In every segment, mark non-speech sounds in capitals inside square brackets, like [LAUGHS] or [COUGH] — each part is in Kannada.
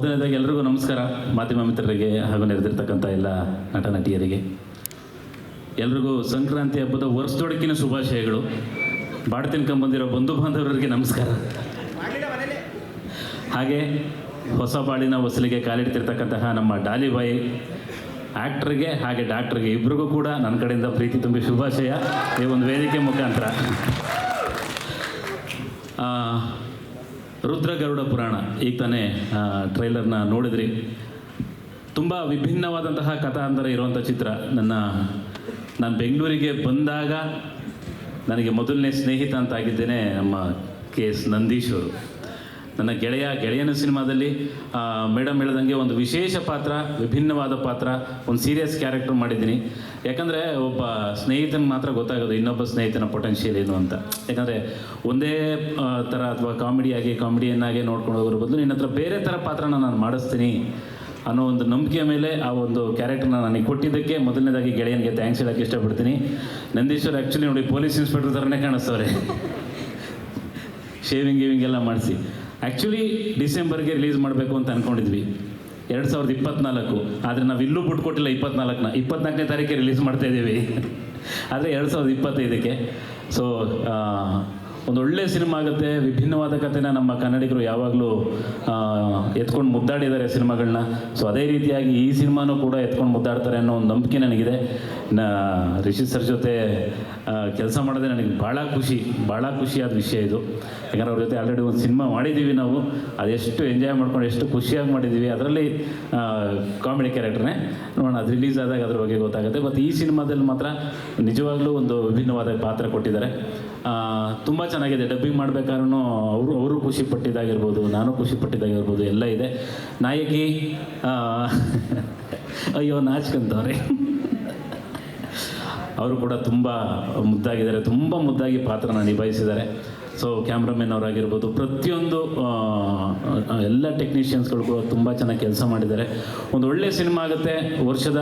ಮೊದಲನೇದಾಗಿ ಎಲ್ರಿಗೂ ನಮಸ್ಕಾರ. ಮಾಧ್ಯಮ ಮಿತ್ರರಿಗೆ ಹಾಗೂ ನೆರೆದಿರ್ತಕ್ಕಂಥ ಎಲ್ಲ ನಟ ನಟಿಯರಿಗೆ ಎಲ್ರಿಗೂ ಸಂಕ್ರಾಂತಿ ಹಬ್ಬದ ವರ್ಷದೊಡಕಿನ ಶುಭಾಶಯಗಳು. ಬಾಡ ತಿನ್ಕೊಂಬಂದಿರೋ ಬಂಧು ಬಾಂಧವರಿಗೆ ನಮಸ್ಕಾರ. ಹಾಗೆ ಹೊಸ ಬಾಳಿನ ಹೊಸಲಿಗೆ ಕಾಲಿಡ್ತಿರ್ತಕ್ಕಂತಹ ನಮ್ಮ ಡಾಲಿಬಾಯಿ ಆ್ಯಕ್ಟ್ರಿಗೆ ಹಾಗೆ ಡಾಕ್ಟ್ರಿಗೆ ಇಬ್ರಿಗೂ ಕೂಡ ನನ್ನ ಕಡೆಯಿಂದ ಪ್ರೀತಿ ತುಂಬಿ ಶುಭಾಶಯ. ಈ ಒಂದು ವೇದಿಕೆ ಮುಖಾಂತರ. ರುದ್ರ ಗರುಡ ಪುರಾಣ. ಈಗ ತಾನೇ ಟ್ರೈಲರ್ನ ನೋಡಿದ್ರಿ. ತುಂಬ ವಿಭಿನ್ನವಾದಂತಹ ಕಥಾಂತರ ಇರುವಂಥ ಚಿತ್ರ. ನನ್ನ, ನಾನು ಬೆಂಗಳೂರಿಗೆ ಬಂದಾಗ ನನಗೆ ಮೊದಲನೇ ಸ್ನೇಹಿತ ಅಂತ ಆಗಿದ್ದೇನೆ ನಮ್ಮ ಕೆ ಎಸ್ ನಂದೀಶ್ ಅವರು. ನನ್ನ ಗೆಳೆಯ, ಗೆಳೆಯನ ಸಿನಿಮಾದಲ್ಲಿ ಮೇಡಮ್ ಹೇಳ್ದಂಗೆ ಒಂದು ವಿಶೇಷ ಪಾತ್ರ, ವಿಭಿನ್ನವಾದ ಪಾತ್ರ, ಒಂದು ಸೀರಿಯಸ್ ಕ್ಯಾರೆಕ್ಟರ್ ಮಾಡಿದ್ದೀನಿ. ಯಾಕಂದರೆ ಒಬ್ಬ ಸ್ನೇಹಿತನ ಮಾತ್ರ ಗೊತ್ತಾಗೋದು ಇನ್ನೊಬ್ಬ ಸ್ನೇಹಿತನ ಪೊಟೆನ್ಷಿಯಲ್ ಏನು ಅಂತ. ಯಾಕಂದರೆ ಒಂದೇ ಥರ ಅಥವಾ ಕಾಮಿಡಿಯಾಗಿ ಕಾಮಿಡಿಯನ್ನಾಗಿ ನೋಡ್ಕೊಂಡು ಹೋಗೋದ್ರ ಬದಲು ನಿನ್ನ ಹತ್ರ ಬೇರೆ ಥರ ಪಾತ್ರನ ನಾನು ಮಾಡಿಸ್ತೀನಿ ಅನ್ನೋ ಒಂದು ನಂಬಿಕೆ ಮೇಲೆ ಆ ಒಂದು ಕ್ಯಾರೆಕ್ಟರ್ನ ನನಗೆ ಕೊಟ್ಟಿದ್ದಕ್ಕೆ ಮೊದಲನೇದಾಗಿ ಗೆಳೆಯನಿಗೆ ಥ್ಯಾಂಕ್ಸ್ ಹೇಳೋಕ್ಕೆ ಇಷ್ಟಪಡ್ತೀನಿ. ನಂದೀಶ್ವರ್ ಆ್ಯಕ್ಚುಲಿ ನೋಡಿ ಪೊಲೀಸ್ ಇನ್ಸ್ಪೆಕ್ಟರ್ ಥರನೇ ಕಾಣಿಸ್ತವ್ರೆ. [LAUGHS] ಶೇವಿಂಗ್ ಗೀವಿಂಗ್ ಎಲ್ಲ ಮಾಡಿಸಿ. ಆ್ಯಕ್ಚುಲಿ ಡಿಸೆಂಬರ್ಗೆ ರಿಲೀಸ್ ಮಾಡಬೇಕು ಅಂತ ಅಂದ್ಕೊಂಡಿದ್ವಿ ಎರಡು ಸಾವಿರದ ಇಪ್ಪತ್ನಾಲ್ಕು. ಆದರೆ ನಾವು ಇಲ್ಲೂ ಬಿಟ್ಟು ಕೊಟ್ಟಿಲ್ಲ ಇಪ್ಪತ್ನಾಲ್ಕನ ಇಪ್ಪತ್ನಾಲ್ಕನೇ ತಾರೀಕಿಗೆ ರಿಲೀಸ್ ಮಾಡ್ತಾ ಇದ್ದೀವಿ. [LAUGHS] ಆದರೆ ಎರಡು ಸಾವಿರದ ಇಪ್ಪತ್ತೈದಕ್ಕೆ. ಸೊ ಒಂದು ಒಳ್ಳೆ ಸಿನಿಮಾ ಆಗುತ್ತೆ, ವಿಭಿನ್ನವಾದ ಕಥೆನ ನಮ್ಮ ಕನ್ನಡಿಗರು ಯಾವಾಗಲೂ ಎತ್ಕೊಂಡು ಮುದ್ದಾಡಿದ್ದಾರೆ ಸಿನಿಮಾಗಳನ್ನ ಸೊ ಅದೇ ರೀತಿಯಾಗಿ ಈ ಸಿನಿಮಾನೂ ಕೂಡ ಎತ್ಕೊಂಡು ಮುದ್ದಾಡ್ತಾರೆ ಅನ್ನೋ ಒಂದು ನಂಬಿಕೆ ನನಗಿದೆ. ನಾ, ರಿಷಿ ಸರ್ ಜೊತೆ ಕೆಲಸ ಮಾಡೋದೇ ನನಗೆ ಭಾಳ ಖುಷಿ, ಭಾಳ ಖುಷಿಯಾದ ವಿಷಯ ಇದು. ಯಾಕಂದರೆ ಅವ್ರ ಜೊತೆ ಆಲ್ರೆಡಿ ಒಂದು ಸಿನಿಮಾ ಮಾಡಿದ್ದೀವಿ ನಾವು. ಅದೆಷ್ಟು ಎಂಜಾಯ್ ಮಾಡ್ಕೊಂಡು, ಎಷ್ಟು ಖುಷಿಯಾಗಿ ಮಾಡಿದ್ದೀವಿ, ಅದರಲ್ಲಿ ಕಾಮಿಡಿ ಕ್ಯಾರೆಕ್ಟ್ರೇ ನೋಡೋಣ, ಅದು ರಿಲೀಸ್ ಆದಾಗ ಅದ್ರ ಬಗ್ಗೆ ಗೊತ್ತಾಗುತ್ತೆ. ಮತ್ತು ಈ ಸಿನಿಮಾದಲ್ಲಿ ಮಾತ್ರ ನಿಜವಾಗ್ಲೂ ಒಂದು ವಿಭಿನ್ನವಾದ ಪಾತ್ರ ಕೊಟ್ಟಿದ್ದಾರೆ. ತುಂಬ ಚೆನ್ನಾಗಿದೆ. ಡಬ್ಬಿಂಗ್ ಮಾಡ್ಬೇಕಾದ್ರೂ ಅವರು ಅವರು ಖುಷಿ ಪಟ್ಟಿದ್ದಾಗಿರ್ಬೋದು ನಾನು ಖುಷಿ ಪಟ್ಟಿದ್ದಾಗಿರ್ಬೋದು ಎಲ್ಲ ಇದೆ. ನಾಯಕಿ ಅಯ್ಯೋ ನಾಚ್ಕೊಂತವ್ರೆ ಅವರು ಕೂಡ ತುಂಬ ಮುದ್ದಾಗಿದ್ದಾರೆ. ತುಂಬ ಮುದ್ದಾಗಿ ಪಾತ್ರನ ನಿಭಾಯಿಸಿದ್ದಾರೆ. ಸೊ ಕ್ಯಾಮ್ರಾಮನ್ ಅವರಾಗಿರ್ಬೋದು, ಪ್ರತಿಯೊಂದು ಎಲ್ಲ ಟೆಕ್ನಿಷಿಯನ್ಸ್ಗಳು ಕೂಡ ತುಂಬ ಚೆನ್ನಾಗಿ ಕೆಲಸ ಮಾಡಿದ್ದಾರೆ. ಒಂದು ಒಳ್ಳೆ ಸಿನಿಮಾ ಆಗುತ್ತೆ. ವರ್ಷದ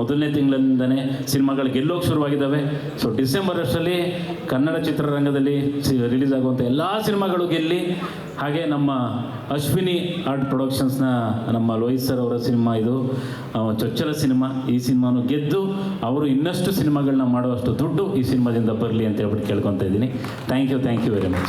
ಮೊದಲನೇ ತಿಂಗಳಿಂದನೇ ಸಿನಿಮಾಗಳು ಗೆಲ್ಲೋಕೆ ಶುರುವಾಗಿದ್ದಾವೆ ಸೊ ಡಿಸೆಂಬರ್ ಅಷ್ಟರಲ್ಲಿ ಕನ್ನಡ ಚಿತ್ರರಂಗದಲ್ಲಿ ರಿಲೀಸ್ ಆಗುವಂಥ ಎಲ್ಲ ಸಿನಿಮಾಗಳು ಗೆಲ್ಲಿ ಹಾಗೆ ನಮ್ಮ ಅಶ್ವಿನಿ ಆರ್ಟ್ ಪ್ರೊಡಕ್ಷನ್ಸ್ನ ನಮ್ಮ ಲೋಹಿತ್ ಸರ್ ಅವರ ಸಿನಿಮಾ ಇದು. ಚೊಚ್ಚಲ ಸಿನಿಮಾ. ಈ ಸಿನಿಮಾನು ಗೆದ್ದು ಅವರು ಇನ್ನಷ್ಟು ಸಿನಿಮಾಗಳನ್ನ ಮಾಡುವಷ್ಟು ದುಡ್ಡು ಈ ಸಿನಿಮಾದಿಂದ ಬರಲಿ ಅಂತ ಹೇಳ್ಬಿಟ್ಟು ಕೇಳ್ಕೊತಾ ಇದ್ದೀನಿ. Thank you thank you very much